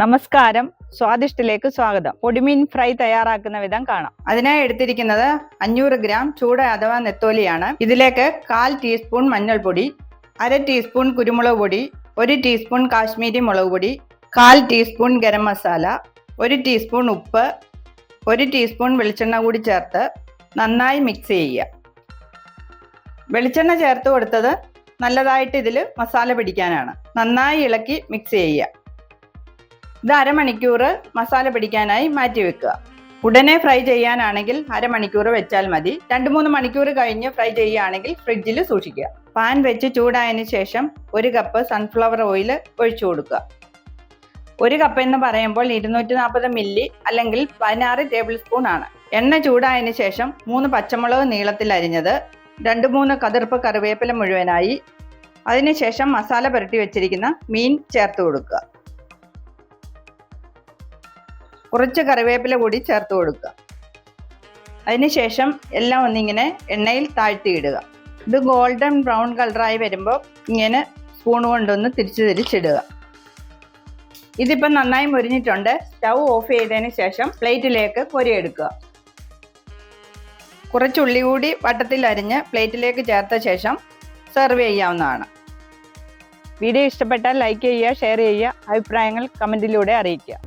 നമസ്കാരം. സ്വാദിഷ്ടിലേക്ക് സ്വാഗതം. പൊടിമീൻ ഫ്രൈ തയ്യാറാക്കുന്ന വിധം കാണാം. അതിനായി എടുത്തിരിക്കുന്നത് അഞ്ഞൂറ് ഗ്രാം ചൂട അഥവാ നെത്തോലിയാണ്. ഇതിലേക്ക് കാൽ ടീസ്പൂൺ മഞ്ഞൾപ്പൊടി അര ടീസ്പൂൺ കുരുമുളക് പൊടി ഒരു ടീസ്പൂൺ കാശ്മീരി മുളക് പൊടി കാൽ ടീസ്പൂൺ ഗരം മസാല ഒരു ടീസ്പൂൺ ഉപ്പ് ഒരു ടീസ്പൂൺ വെളിച്ചെണ്ണ കൂടി ചേർത്ത് നന്നായി മിക്സ് ചെയ്യുക. വെളിച്ചെണ്ണ ചേർത്ത് കൊടുത്തത് നല്ലതായിട്ട് ഇതിൽ മസാല പിടിക്കാനാണ്. നന്നായി ഇളക്കി മിക്സ് ചെയ്യുക. ഇത് അരമണിക്കൂർ മസാല പിടിക്കാനായി മാറ്റി വെക്കുക. ഉടനെ ഫ്രൈ ചെയ്യാനാണെങ്കിൽ അരമണിക്കൂർ വെച്ചാൽ മതി. രണ്ട് മൂന്ന് മണിക്കൂർ കഴിഞ്ഞ് ഫ്രൈ ചെയ്യുകയാണെങ്കിൽ ഫ്രിഡ്ജിൽ സൂക്ഷിക്കുക. പാൻ വെച്ച് ചൂടായതിനു ശേഷം ഒരു കപ്പ് സൺഫ്ലവർ ഓയിൽ ഒഴിച്ചു കൊടുക്കുക. ഒരു കപ്പ് എന്ന് പറയുമ്പോൾ ഇരുന്നൂറ്റി നാൽപ്പത് മില്ലി അല്ലെങ്കിൽ പതിനാറ് ടേബിൾ സ്പൂൺ ആണ്. എണ്ണ ചൂടായതിനു ശേഷം മൂന്ന് പച്ചമുളക് നീളത്തിൽ അരിഞ്ഞത് രണ്ട് മൂന്ന് കതിർപ്പ് കറിവേപ്പില മുഴുവനായി. അതിനുശേഷം മസാല പുരട്ടി വെച്ചിരിക്കുന്ന മീൻ ചേർത്ത് കൊടുക്കുക. കുറച്ച് കറിവേപ്പില കൂടി ചേർത്ത് കൊടുക്കുക. അതിനുശേഷം എല്ലാം ഒന്നിങ്ങനെ എണ്ണയിൽ താഴ്ത്തിയിടുക. ഇത് ഗോൾഡൻ ബ്രൗൺ കളറായി വരുമ്പോൾ ഇങ്ങനെ സ്പൂൺ കൊണ്ടൊന്ന് തിരിച്ച് തിരിച്ചിടുക. ഇതിപ്പം നന്നായി മുരിഞ്ഞിട്ടുണ്ട്. സ്റ്റൗ ഓഫ് ചെയ്തതിന് ശേഷം പ്ലേറ്റിലേക്ക് കൊരിയെടുക്കുക. കുറച്ച് ഉള്ളി കൂടി വട്ടത്തിൽ അരിഞ്ഞ് പ്ലേറ്റിലേക്ക് ചേർത്ത ശേഷം സെർവ് ചെയ്യാവുന്നതാണ്. വീഡിയോ ഇഷ്ടപ്പെട്ടാൽ ലൈക്ക് ചെയ്യുക ഷെയർ ചെയ്യുക അഭിപ്രായങ്ങൾ കമന്റിലൂടെ അറിയിക്കുക.